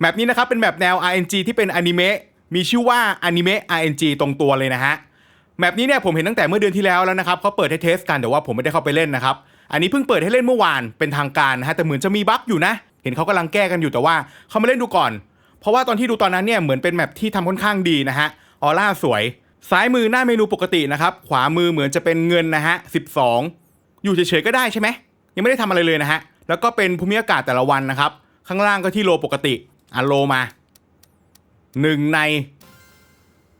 แมปนี้นะครับเป็นแมปแนว RNG ที่เป็นอนิเมะมีชื่อว่าอนิเมะ RNG ตรงตัวเลยนะฮะแมปนี้เนี่ยผมเห็นตั้งแต่เมื่อเดือนที่แล้วแล้วนะครับเขาเปิดให้เทสกันแต่ว่าผมไม่ได้เข้าไปเล่นนะครับ อันนี้เพิ่งเปิดให้เล่นเมื่อวานเป็นทางการนะฮะแต่เหมือนจะมีบั๊กอยู่นะ เห็นเขากำลังแก้กันอยู่แต่ว่าเขามาเล่นดูก่อน เพราะว่าตอนที่ดูตอนนั้นเนี่ยเหมือนเป็นแมปที่ทำค่อนข้างดีนะฮะออร่าสวย ซ้ายมือหน้าเมนูปกตินะครับขวามือเหมือนจะเป็นเงินนะฮะ12 อยู่เฉยๆก็ได้ใช่ไหมยังไม่ได้ทำอะไรเลยนะฮะแล้วก็เป็นภูมิอากาศแต่ละวันนะครับข้างล่างก็ที่โลปกติ อะโลมาหนึ่งใน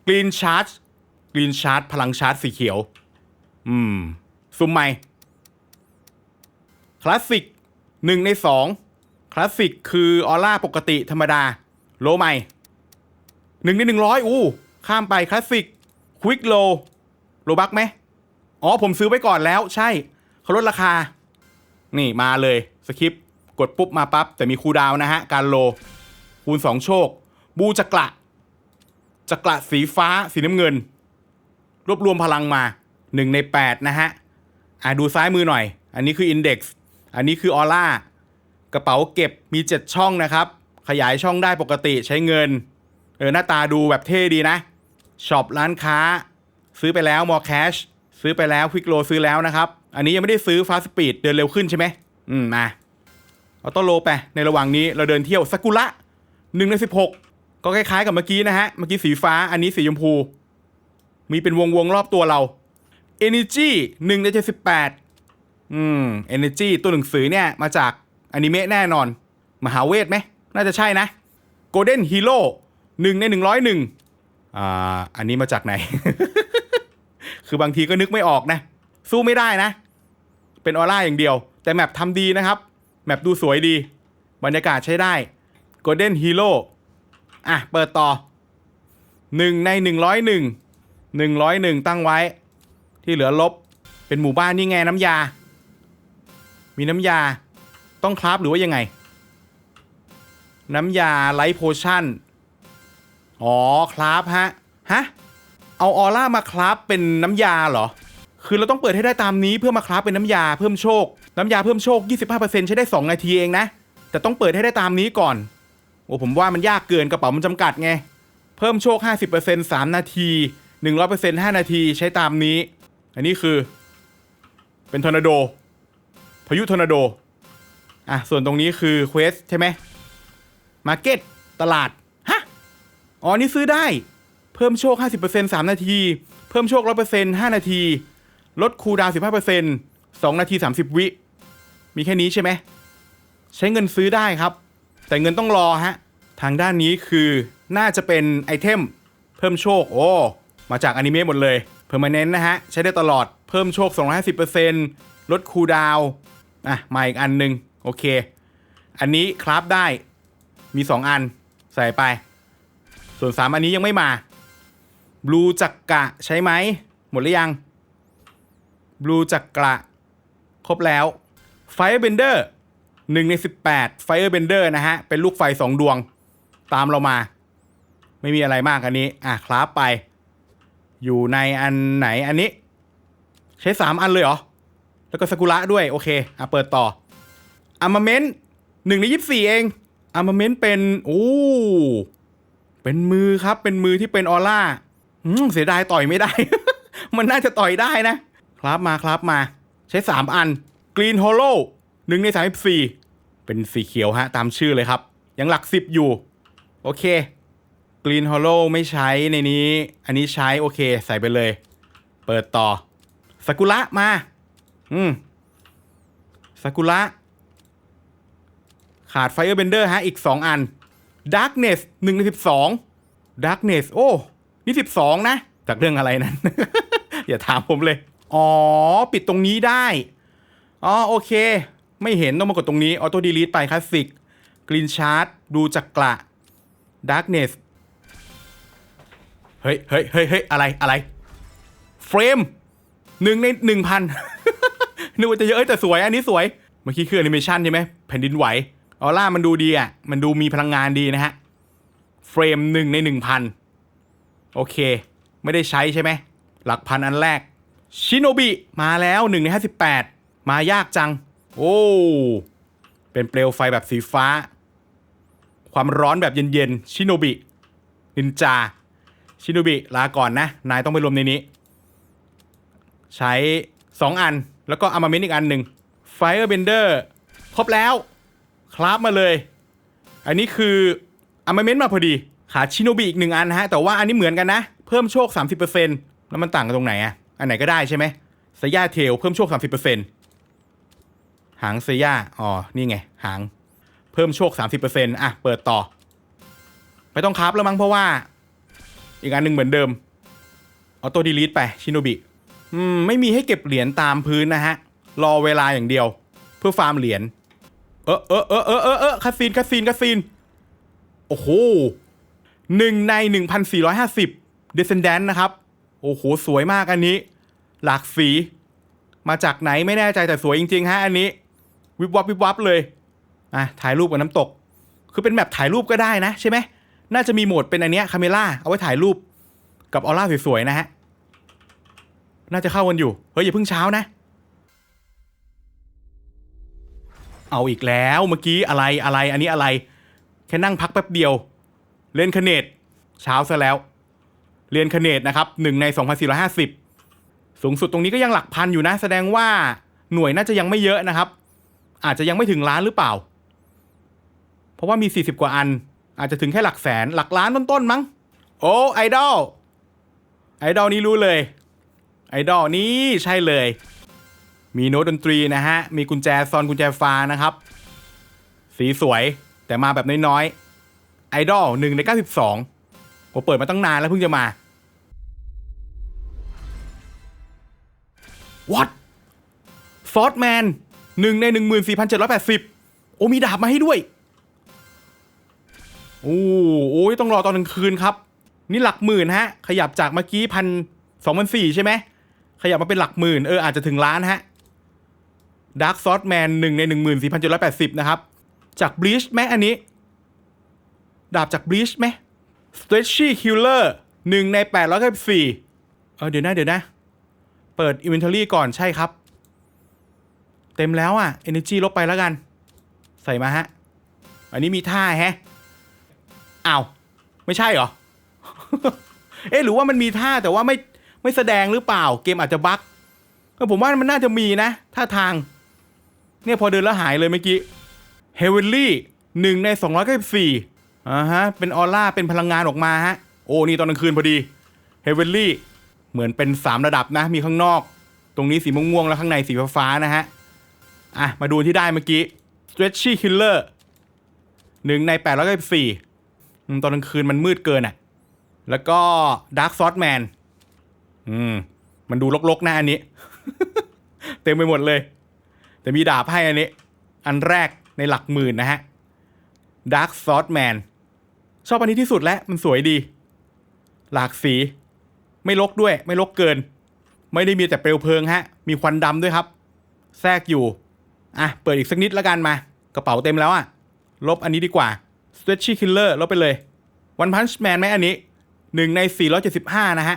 Green Charge Green Charge พลังชาร์จสีเขียว อืม ซุมใหม่ คลาสสิกหนึ่งในสองคลาสสิกคือออร่าปกติธรรมดา โลใหม่หนึ่งในหนึ่งร้อยอู้ ข้ามไปคลาสสิกควิกโลโลบักไหมอ๋อ ผมซื้อไว้ก่อนแล้ว ใช่เขาลดราคา นี่มาเลย สคริปต์กดปุ๊บมาปั๊บแต่มีคูดาวนะฮะ การโล คูณ2โชค บูจักระจักระสีฟ้าสีน้ำเงิน รวบรวมพลังมา1ใน8นะฮะ อะดูซ้ายมือหน่อย อันนี้คือ Index อันนี้คือออร่ากระเป๋าเก็บมี7ช่องนะครับ ขยายช่องได้ปกติใช้เงิน เออหน้าตาดูแบบเท่ดีนะช็อปร้านค้า ซื้อไปแล้วมอแคชซื้อไปแล้วควิกโลซื้อแล้วนะครับ อันนี้ยังไม่ได้ซื้อฟาสปีดเดินเร็วขึ้นใช่ไหมอืมมาเอาต้นโลไปในระหว่างนี้เราเดินเที่ยวซากุระ หนึ่งในสิบหกก็คล้ายๆกับเมื่อกี้นะฮะ เมื่อกี้สีฟ้าอันนี้สีชมพู มีเป็นวงวงๆรอบตัวเรา Energy หนึ่งในเจ็ดสิบแปดอืม Energy ตัวหนังสือเนี่ย มาจากอนิเมะแน่นอน มหาเวทไหม น่าจะใช่นะ Golden Hero หนึ่งในหนึ่งร้อยหนึ่งอ่า อันนี้มาจากไหน คือบางทีก็นึกไม่ออกนะ สู้ไม่ได้นะ เป็นออร่าอย่างเดียว แต่แมปทำดีนะครับ แมปดูสวยดี บรรยากาศใช้ได้ Golden Hero อะ เปิดต่อหนึ่งในหนึ่งร้อยหนึ่งหนึ่งร้อยหนึ่งตั้งไว้ ที่เหลือลบเป็นหมู่บ้านนี่ไงน้ำยา มีน้ำยาต้องคราฟหรือว่ายังไง น้ำยาไลท์โพชั่น อ๋อคราฟฮะ ฮะ เอาออร่ามาคราฟเป็นน้ำยาเหรอ คือเราต้องเปิดให้ได้ตามนี้เพื่อมาคราฟเป็นน้ำยาเพิ่มโชค น้ำยาเพิ่มโชค 25%ใช้ได้ 2 นาทีเองนะ แต่ต้องเปิดให้ได้ตามนี้ก่อน โอ้ผมว่ามันยากเกินกระเป๋ามันจำกัดไง เพิ่มโชค 50% 3 นาที 100% 5 นาทีใช้ตามนี้ อันนี้คือ เป็นทอร์นาโด พายุทอร์นาโด อะ ส่วนตรงนี้คือเควสใช่ไหมมาร์เก็ตตลาด ฮะ อ๋อ นี่ซื้อได้ เพิ่มโชค 50% 3 นาที เพิ่มโชค 100% 5 นาที ลดคูดาว 15% 2 นาที 30 วิ มีแค่นี้ใช่ไหม ใช้เงินซื้อได้ครับ แต่เงินต้องรอฮะ ทางด้านนี้คือน่าจะเป็นไอเทมเพิ่มโชค โอ้ มาจากอนิเมะหมดเลย เพอร์มานนนะฮะ ใช้ได้ตลอดเพิ่มโชค 250%ลดคูดาวน์อะ มาอีกอันหนึ่งโอเค อันนี้คราฟได้มี 2 อันใส่ไป ส่วน 3 อันนี้ยังไม่มาบลูจักกะใช่ไหม หมดหรือยังบลูจักกะครบแล้ว Firebender หนึ่งใน18 Firebender นเดอร์นะฮะ เป็นลูกไฟ2ดวงตามเรามา ไม่มีอะไรมากอันนี้ อะคราฟไป อยู่ในอันไหนอันนี้ ใช้3อันเลยเหรอ แล้วก็สกุระด้วย โอเค อะเปิดต่ออามาเมนต์หนึ่งในยี่สี่เองอามาเมนต์เป็นโอ้เป็นมือครับ เป็นมือที่เป็นออร่าเสียดายต่อยไม่ได้ มันน่าจะต่อยได้นะ ครับมาครับมา ใช้3อัน Green Hollow หนึ่งในสามสี่เป็นสีเขียวฮะ ตามชื่อเลยครับ ยังหลักสิบอยู่ โอเค Green Hollow ไม่ใช้ในนี้ อันนี้ใช้โอเค ใส่ไปเลย เปิดต่อสกุระมา อืมสกุระขาด Firebender ฮะ อีก 2 อัน Darkness 1ใน12 Darkness โอ้ นี่12นะ จากเรื่องอะไรนั้น อย่าถามผมเลย อ๋อ ปิดตรงนี้ได้ อ๋อ โอเค ไม่เห็นต้องมากดตรงนี้ออโต้ดีลีทไปคลาสสิกกรีนชาร์ t ดูจักกระ Darkness เฮ้ยเฮ้ยเฮ้ยเฮ้ยอะไรอะไรเฟรมหนึ่งในหนึ่งพันนึกว่าจะเยอะแต่สวยอันนี้สวย เมื่อกี้คือแอนิเมชันใช่ไหมแผ่นดินไหวออร่ามันดูดีอะ มันดูมีพลังงานดีนะฮะเฟรมหนึ่งในหนึ่งพันโอเค ไม่ได้ใช้ใช่ไหม หลักพันอันแรก ชิโนบิ มาแล้ว1ใน58มายากจัง โอ้ เป็นเปลวไฟแบบสีฟ้า ความร้อนแบบเย็นๆ ชิโนบิ นินจา ชิโนบิ ลาก่อนนะ นายต้องไปรวมในนี้ ใช้ 2 อัน แล้วก็อามาเมนอีกอันหนึ่ง Firebender ครบแล้ว คราฟมาเลย อันนี้คืออามาเมนมาพอดี ขาชิโนบิอีกหนึ่งอันนะฮะ แต่ว่าอันนี้เหมือนกันนะ เพิ่มโชค 30%แล้วมันต่างกันตรงไหนอะอันไหนก็ได้ใช่ไหมสยาเทลเพิ่มโชค 30% หางเซียอ๋อ นี่ไง หาง เพิ่มโชค 30%อะ เปิดต่อ ไม่ต้องคราฟแล้วมั้งเพราะว่า อีกอันหนึ่งเหมือนเดิมออโต้ดีลีทไป ชินโนบิ อืม ไม่มีให้เก็บเหรียญตามพื้นนะฮะ รอเวลาอย่างเดียว เพื่อฟาร์มเหรียญ เออเออเออเออเออเออคาซีนคาซีนคาซีน โอ้โหหนึ่งใน 1,450 Descendant นะครับ โอ้โห สวยมากอันนี้ หลากสี มาจากไหนไม่แน่ใจแต่สวยจริง ๆ ฮะอันนี้ วิบวับวิบวับเลยอะถ่ายรูปกับน้ำตก คือเป็นแบบถ่ายรูปก็ได้นะใช่ไหมน่าจะมีโหมดเป็นอันเนี้ยคาเมล่าเอาไว้ถ่ายรูปกับออร่าสวยๆนะฮะน่าจะเข้ากันอยู่เฮ้ยอย่าเพิ่งเช้านะ เอาอีกแล้วเมื่อกี้อะไรอะไรอันนี้อะไร แค่นั่งพักแป๊บเดียว เล่นคเนตเช้าซะแล้ว เรียนคเนตนะครับหนึ่งใน 2,450 สูงสุดตรงนี้ก็ยังหลักพันอยู่นะ แสดงว่าหน่วยน่าจะยังไม่เยอะนะครับ อาจจะยังไม่ถึงล้านหรือเปล่า เพราะว่ามี 40 กว่าอัน อาจจะถึงแค่หลักแสนหลักล้านต้นๆมั้ง โอ้ไอดอลไอดอลนี้รู้เลย ไอดอลนี้ใช่เลย มีโน้ตดนตรีนะฮะ มีกุญแจซอนกุญแจฟ้านะครับ สีสวยแต่มาแบบน้อยๆไอดอลหนึ่งใน 92ผมเปิดมาตั้งนานแล้วเพิ่งจะมา What ฟอร์ m แมน หนึ่งใน 14,780 โอ้มีดาบมาให้ด้วย โอ้โอ้ยต้องรอตอนกลางคืนครับ นี่หลักหมื่นฮะ ขยับจากเมื่อกี้พันสองพันสี่ใช่ไหม ขยับมาเป็นหลักหมื่น เอออาจจะถึงล้านฮะดาร์ s ซอ r แมนหนึ่งในหนึ่งหมื่นสี่พันเจ็ดร้อยแปดสิบนะครับ จากบลีชไหมอันนี้ ดาบจากบลีชไหม Stretchy Killer หนึ่งในแปดร้อยเก้าสิบสี่เออเดี๋ยวนะเดี๋ยวนะ เปิด Inventory ก่อนใช่ครับ เต็มแล้วอะ Energy ลบไปแล้วกัน ใส่มาฮะ อันนี้มีท่าแฮะอ้าว ไม่ใช่เหรอ เอ๊ะหรือว่ามันมีท่าแต่ว่าไม่ไม่แสดงหรือเปล่า เกมอาจจะบั๊กเออผมว่ามันน่าจะมีนะท่าทาง เนี่ยพอเดินแล้วหายเลยเมื่อกี้เฮเวนลี่หนึ่งใน294อ่าฮะ เป็นออร่า เป็นพลังงานออกมาฮะ โอ้ นี่ตอนกลางคืนพอดีเฮเวนลี่เหมือนเป็น3ระดับนะ มีข้างนอก ตรงนี้สีม่วงๆแล้วข้างในสีฟ้าๆนะฮะ อะ มาดูที่ได้เมื่อกี้ Stretchy Killer หนึ่งใน894อืมตอนกลางคืนมันมืดเกินอะ แล้วก็ Dark s o r d Man อืม มันดูลกๆหนะอันนี้ เต็มไปหมดเลย แต่มีดาบให้อันนี้ อันแรกในหลักหมื่นนะฮะ Dark s o r d Man ชอบอันนี้ที่สุดแล้วมันสวยดี หลากสี ไม่ลกด้วย ไม่ลกเกิน ไม่ได้มีแต่เปลวเพลิงฮะ มีควันดำด้วยครับ แทรกอยู่ อะ เปิดอีกสักนิดแล้วกันมา กระเป๋าเต็มแล้วอะ ลบอันนี้ดีกว่า Stretchy Killer ลบไปเลย One Punch Man ไหมอันนี้หนึ่งใน 475 นะฮะ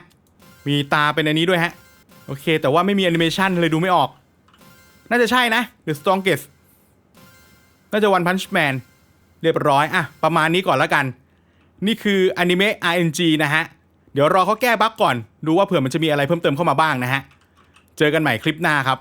มีตาเป็นอันนี้ด้วยฮะ โอเค แต่ว่าไม่มีแอนิเมชันเลยดูไม่ออก น่าจะใช่นะ The Strongest น่าจะ One Punch Man เรียบร้อย อะ ประมาณนี้ก่อนแล้วกัน นี่คืออนิเมะ RNG นะฮะ เดี๋ยวรอเขาแก้บั๊กก่อน ดูว่าเผื่อมันจะมีอะไรเพิ่มเติมเข้ามาบ้างนะฮะ เจอกันใหม่คลิปหน้าครับ